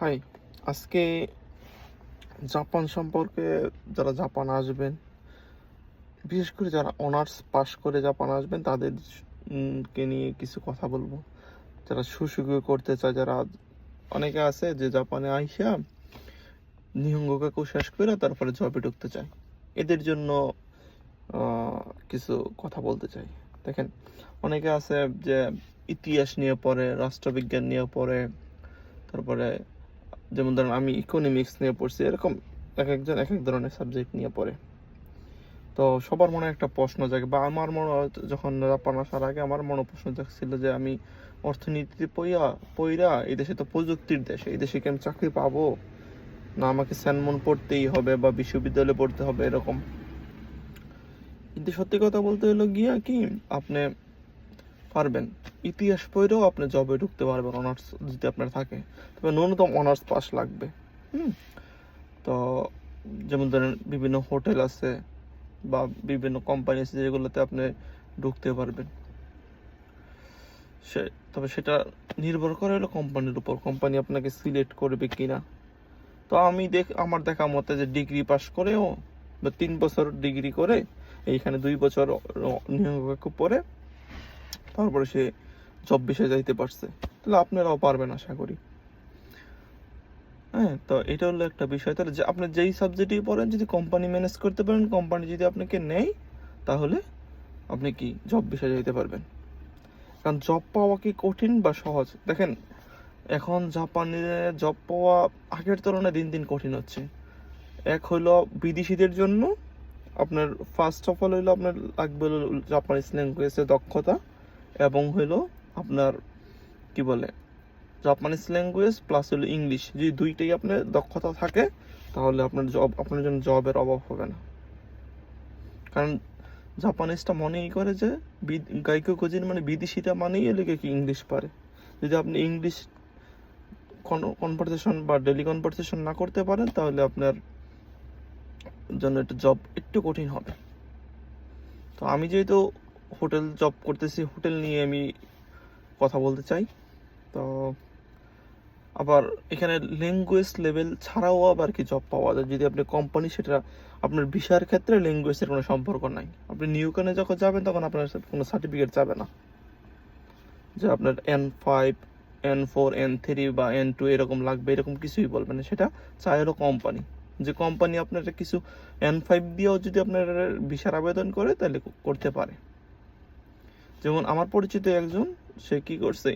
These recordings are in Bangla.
হাই আজকে জাপান সম্পর্কে যারা জাপান আসবেন, বিশেষ করে যারা অনার্স পাশ করে জাপান আসবেন, তাদের কে নিয়ে কিছু কথা বলব। যারা সুসুগু করতে চায়, যারা অনেকে আছে যে জাপানে আইসা নিহঙ্গকে শেষ করে তারপরে জবে ঢুকতে চায়। এদের জন্য কিছু কথা বলতে চাই। দেখেন, অনেকে আছে যে ইতিহাস নিয়ে পড়ে, রাষ্ট্রবিজ্ঞান নিয়ে পড়ে, তারপরে যেমন ধরেন আমি ইকোনমিক্স নিয়ে পড়ছি, এরকম এক একজন এক এক ধরনের সাবজেক্ট নিয়ে পড়ে। তো সবার মনে একটা প্রশ্ন জাগে বা আমার মনে যখন জাপান আসার আগে আমার মনে প্রশ্ন জাগছিল যে আমি অর্থনীতিতে পইয়া, পইরা এই দেশে তো প্রযুক্তির দেশ, এই দেশে কি আমি চাকরি পাবো? না আমাকে স্যানমন পড়তেই হবে বা বিশ্ববিদ্যালয়ে পড়তে হবে এরকম। কিন্তু সত্যি কথা বলতে হলো গিয়া কি, আপনি পারবেন। ইতিহাস পড়েও আপনি জবে ঢুকতে পারবেন অনার্স যদি আপনার থাকে। তবে ন্যূনতম অনার্স পাস লাগবে। হুম? তো যেমন ধরেন বিভিন্ন হোটেল আছে বা বিভিন্ন কোম্পানি আছে যেগুলোতে আপনি ঢুকতে পারবেন। সে, তবে সেটা নির্ভর করে হলো কোম্পানির উপর কোম্পানি আপনাকে সিলেক্ট করবে কি না তো আমি দেখ, আমার দেখা মতে যে ডিগ্রি পাস করেও বা তিন বছর ডিগ্রি করে এইখানে দুই বছর নিয়োগ পরে তারপরে সে জব বিষয়ে যাইতে পারছে। তাহলে আপনারাও পারবেন আশা করি। হ্যাঁ তো এটা হলো একটা বিষয়। তাহলে যে আপনি যেই সাবজেক্টই পড়েন, যদি কোম্পানি ম্যানেজ করতে পারেন কোম্পানি যদি আপনাকে নেয়, তাহলে আপনি কি জব বিষয়ে যাইতে পারবেন? কারণ জব পাওয়া কি কঠিন বা সহজ? দেখেন, এখন জাপানে জব পাওয়া আগের তুলনায় দিন দিন কঠিন হচ্ছে। এক হলো বিদেশিদের জন্য, আপনার ফার্স্ট অফ অল হইল আপনার লাগবে জাপানিজ ল্যাঙ্গুয়েজের দক্ষতা। এবং হলো আপনার, কি বলে জাপানিজ ল্যাঙ্গুয়েজ প্লাস হলো ইংলিশ যদি দুইটাই আপনার দক্ষতা থাকে, তাহলে আপনার জব আপনার জন্য জবের অভাব হবে না। কারণ জাপানিজটা মনেই করে যে গাইকো কোজিন মানে বিদেশিটা মানেই এলাকা কি ইংলিশ পারে। যদি আপনি ইংলিশ কনভারসেশন বা ডেলি কনভারসেশন না করতে পারেন, তাহলে আপনার জন্য একটা জব একটু কঠিন হবে। তো আমি যেহেতু হোটেল জব করতেছি, হোটেল নিয়ে আমি কথা বলতে চাই। তো আবার এখানে ল্যাঙ্গুয়েজ লেভেল ছাড়াও আবার কি জব পাওয়া যায়? যদি আপনি কোম্পানি সেটা আপনার ভিসার ক্ষেত্রে ল্যাঙ্গুয়েজের কোনো সম্পর্ক নাই। আপনি নিউকানে যখন যাবেন, তখন আপনার কোনো সার্টিফিকেট যাবে না। যে আপনার N five N four N three বা এন টু এরকম লাগবে, এরকম কিছুই বলবে না। সেটা চাই হলো কোম্পানি যে কোম্পানি আপনার কিছু এন ফাইভ দিয়েও যদি আপনার ভিসার আবেদন করে, তাহলে করতে পারে। যেমন আমার পরিচিত একজন, সে কি করছে?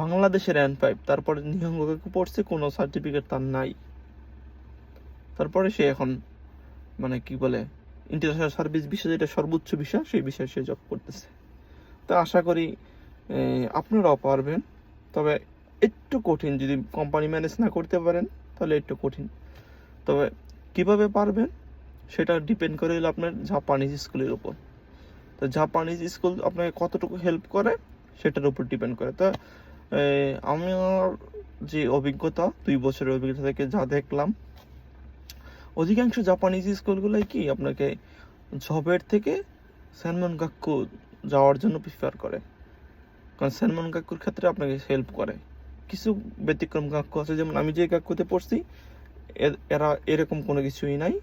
বাংলাদেশের এন ফাইভ তারপরে নিহঙ্গকে পড়ছে, কোনো সার্টিফিকেট তার নাই। তারপরে সে এখন মানে কি বলে ইন্টারন্যাশনাল সার্ভিস বিষয় যেটা সর্বোচ্চ বিষয় সেই বিষয়ে সে জব করতেছে। তো আশা করি আপনারাও পারবেন। তবে একটু কঠিন, যদি কোম্পানি ম্যানেজ না করতে পারেন, তাহলে একটু কঠিন। তবে কীভাবে পারবেন, সেটা ডিপেন্ড করে আপনার জাপানিজ স্কুলের উপর। তো জাপানিজ স্কুল আপনাকে কতটুকু হেল্প করে সেটার উপর ডিপেন্ড করে। তো আমার যে অভিজ্ঞতা, দুই বছরের অভিজ্ঞতা থেকে যা দেখলাম, অধিকাংশ জাপানিজ স্কুলগুলোই কি আপনাকে জবের থেকে স্যানমন গাক্কু যাওয়ার জন্য প্রিফার করে। কারণ স্যানমন গাক্কুর ক্ষেত্রে আপনাকে হেল্প করে। কিছু ব্যতিক্রম গাক্কু আছে, যেমন আমি যে গাক্কুতে পড়ছি এরা এরকম কোনো কিছুই নাই।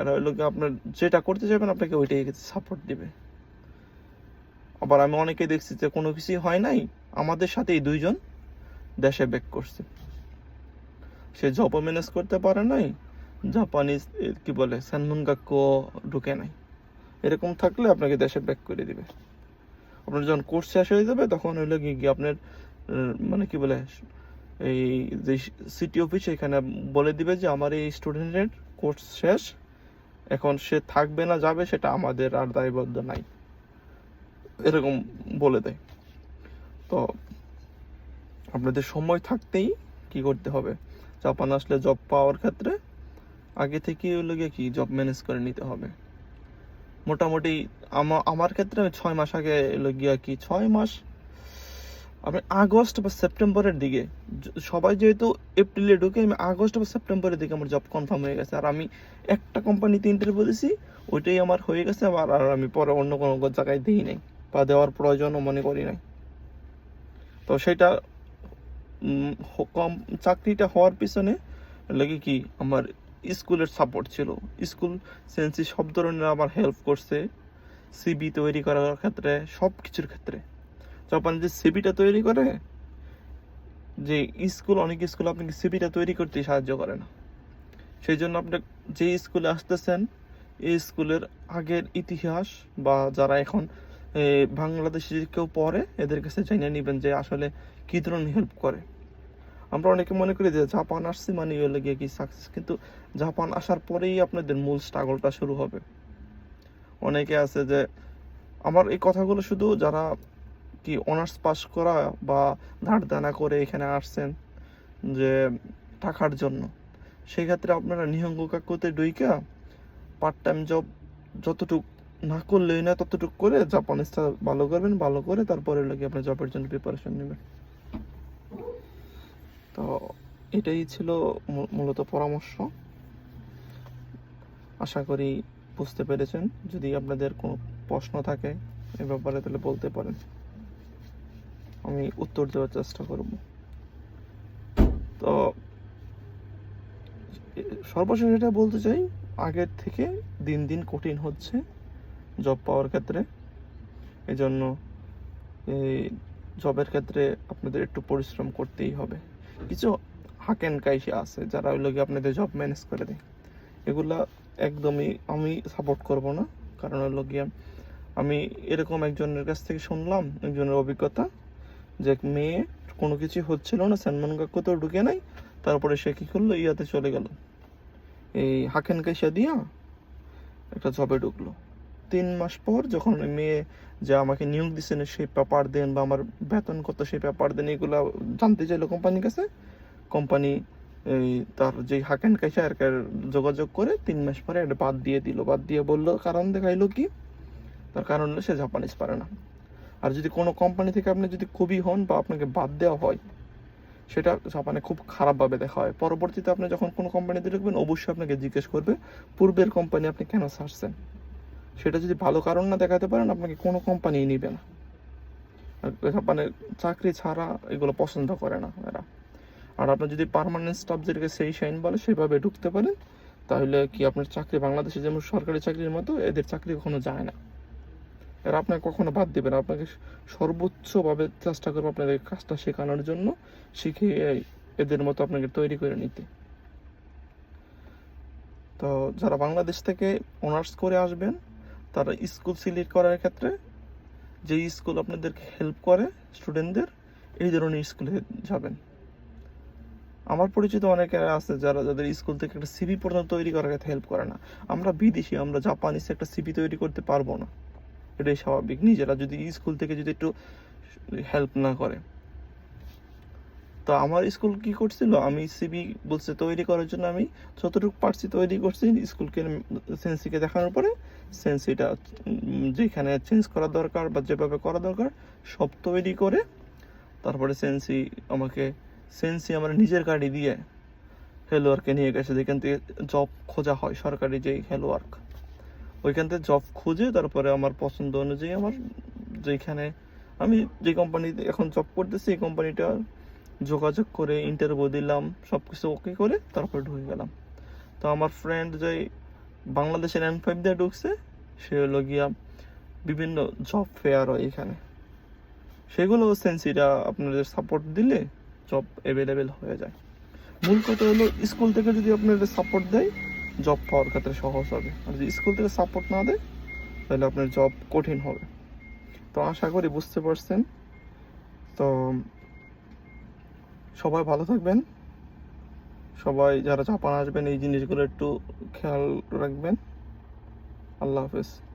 এরা হলো আপনার যেটা করতে চাইবেন, আপনাকে ওইটাই সাপোর্ট দিবে। আবার আমি অনেকে দেখছি যে কোনো কিছুই হয় নাই, আমাদের সাথেই দুইজন দেশে ব্যাক করছে। সে জবও ম্যানেজ করতে পারে নাই জাপানিজ কি বলে স্যানমন গাক্কু ঢুকে নাই। এরকম থাকলে আপনাকে দেশে ব্যাক করে দিবে। আপনার যখন কোর্স শেষ হয়ে যাবে, তখন হইল কি আপনার মানে কি বলে, এই যে সিটি অফিস এখানে বলে দিবে যে আমার এই স্টুডেন্টের কোর্স শেষ, এখন সে থাকবে না, যাবে, সেটা আমাদের আর দায়বদ্ধ নাই। এরকম বলে দেয়। তো আপনাদের সময় থাকতেই কি করতে হবে? জাপান আসলে জব পাওয়ার ক্ষেত্রে আগে থেকে হলো গিয়ে কি জব ম্যানেজ করে নিতে হবে। মোটামুটি আমা- আমার ক্ষেত্রে আমি ছয় মাস আগে গিয়া কি ছয় মাস? আমি আগস্ট বা সেপ্টেম্বরের দিকে সবাই যেহেতু এপ্রিলে ঢুকে আমি আগস্ট বা সেপ্টেম্বরের দিকে আমার জব কনফার্ম হয়ে গেছে। আর আমি একটা কোম্পানিতে ইন্টারভিউ দিয়েছি ওইটাই আমার হয়ে গেছে আর আমি পরে অন্য কোনো জায়গায় দিই নাই। বা দেওয়ার প্রয়োজনও মনে করি নাই। তো সেটা কম চাকরিটা হওয়ার পিছনে লাগে কি আমার স্কুলের সাপোর্ট ছিল। স্কুল সেন্সি সব ধরনের আমার হেল্প করছে সিবি তৈরি করার ক্ষেত্রে, সব কিছুর ক্ষেত্রে। যখন যে সিবিটা তৈরি করে, যে স্কুল, অনেক স্কুল আপনাকে সিবিটা তৈরি করতে সাহায্য করে না। সেই জন্য আপনি যে স্কুলে আসতেছেন, এই স্কুলের আগের ইতিহাস বা যারা এখন বাংলাদেশে কেউ পড়ে এদের কাছে জেনে নেবেন যে আসলে কী ধরনের হেল্প করে। আমরা অনেকে মনে করি যে জাপান আসছি মানে হলে গিয়ে কি সাকসেস কিন্তু জাপান আসার পরেই আপনাদের মূল স্ট্রাগলটা শুরু হবে। অনেকে আছে যে, আমার এই কথাগুলো শুধু যারা কি অনার্স পাস করা বা ধার দানা করে এখানে আসছেন যে টাকার জন্য সেই ক্ষেত্রে আপনারা নিহঙ্গ কাকুতে ডুইকা পার্ট টাইম জব যতটুক না করলেই না ততটুক করে জাপানিজটা ভালো করবেন, ভালো করে তারপরে লাগে আপনার জবের জন্য প্রিপারেশন নেবেন। তো এটাই ছিল মূলত পরামর্শ। আশা করি বুঝতে পেরেছেন। যদি আপনাদের কোনো প্রশ্ন থাকে এ ব্যাপারে তাহলে বলতে পারেন। আমি উত্তর দেওয়ার চেষ্টা করব। তো সর্বশেষ এটা বলতে চাই, আগের থেকে দিন দিন কঠিন হচ্ছে। জব পাওয়ার ক্ষেত্রে। এই জন্য এই জবের ক্ষেত্রে আপনাদের একটু পরিশ্রম করতেই হবে। কিছু হাকেন কাইসে আছে, যারা ওই লোকে আপনাদের জব ম্যানেজ করে দেয়। এগুলা একদমই আমি সাপোর্ট করব না, কারণ হলো গিয়ে আমি এরকম একজনের কাছ থেকে শুনলাম, একজনের অভিজ্ঞতা, যে মেয়ে কোনো কিছু হচ্ছিল না সালমান কাকু তো ঢুকে নাই, তারপরে সে কী করল, ইয়াতে চলে গেল। এই হাকেন কাইসা দিয়া একটা জবে ঢুকলো। তিন মাস পর যখন মেয়ে যে আমাকে নিয়োগ দিচ্ছেন সেই পেপার দেন বা আমার বেতন কত, সেই পেপার দেন, এগুলো জানতে চাইলো কোম্পানির কাছে। কোম্পানি এই তার যে হাকেন কাইসা আর যোগাযোগ করে তিন মাস পরে একটা বাদ দিয়ে দিল। বাদ দিয়ে বলল, কারণ দেখাইলো কি, তার কারণ হলো সে জাপানিজ পারে না। আর যদি কোনো কোম্পানি থেকে আপনি যদি খুবই হন বা আপনাকে বাদ দেওয়া হয়, সেটা জাপানে খুব খারাপভাবে দেখা হয়। পরবর্তীতে আপনি যখন কোনো কোম্পানিতে ঢুকবেন, অবশ্যই আপনাকে জিজ্ঞেস করবে, পূর্বের কোম্পানি আপনি কেন ছাড়ছেন? সেটা যদি ভালো কারণ না দেখাতে পারেন, আপনাকে কোনো কোম্পানি নিবে না। মানে চাকরি ছাড়া এগুলো পছন্দ করে না এরা। আর আপনার যদি পার্মানেন্ট স্টাফ যেটাকে সেই শাইন বলে, সেভাবে ঢুকতে পারেন, তাহলে কি আপনার চাকরি বাংলাদেশে যেমন সরকারি চাকরির মতো, এদের চাকরি কখনো যায় না। এরা আপনাকে কখনো বাদ দেবে না। আপনাকে সর্বোচ্চভাবে চেষ্টা করবে আপনাদের কাজটা শেখানোর জন্য শিখিয়ে এদের মতো আপনাকে তৈরি করে নিতে। তো যারা বাংলাদেশ থেকে অনার্স করে আসবেন তারা স্কুল সিলেক্ট করার ক্ষেত্রে যে স্কুল আপনাদেরকে হেল্প করে স্টুডেন্টদের এই ধরনের স্কুলে যাবেন। আমার পরিচিত অনেকে আছে যারা যাদের স্কুল থেকে একটা সিবি পর্যন্ত তৈরি করার ক্ষেত্রে হেল্প করে না। আমরা বিদেশি, আমরা জাপানিজ একটা সিবি তৈরি করতে পারব না। এটাই স্বাভাবিক। নিজেরা যদি স্কুল থেকে যদি একটু হেল্প না করে। তো আমার স্কুল কি করছিল? আমি সিবি বলছে তৈরি করার জন্য আমি যতটুকু পারছি তৈরি করছি স্কুলকে সেন্সিকে দেখানোর পরে সেন্সিটা যেখানে চেঞ্জ করা দরকার বা যেভাবে করা দরকার সব তৈরি করে তারপরে সেন্সি আমাকে সেন্সি আমার নিজের গাড়ি দিয়ে হেলোয়ার্কে নিয়ে গেছে। যেখান থেকে জব খোঁজা হয়, সরকারি যেই হেলোয়ার্ক ওইখান থেকে জব খুঁজে তারপরে আমার পছন্দ অনুযায়ী আমার যেখানে আমি যে কোম্পানিতে এখন জব করতেছি, এই কোম্পানিটা যোগাযোগ করে ইন্টারভিউ দিলাম সব কিছু ওকে করে তারপরে ঢুকে গেলাম। তো আমার ফ্রেন্ড যে বাংলাদেশের এন ফাইভ দিয়ে ঢুকছে, সে হলো গিয়া বিভিন্ন জব ফেয়ার হয় এখানে। সেগুলো সেন্সিটা আপনাদের সাপোর্ট দিলে জব অ্যাভেলেবেল হয়ে যায়। মূল কথা হলো স্কুল থেকে যদি আপনাদের সাপোর্ট দেয় জব পাওয়ার ক্ষেত্রে সহজ হবে। আর যদি স্কুল থেকে সাপোর্ট না দেয়, তাহলে আপনার জব কঠিন হবে। তো আশা করি বুঝতে পারছেন। তো সবাই ভালো থাকবেন। সবাই যারা জাপান আসবেন এই জিনিসগুলো একটু খেয়াল রাখবেন। আল্লাহ হাফেজ।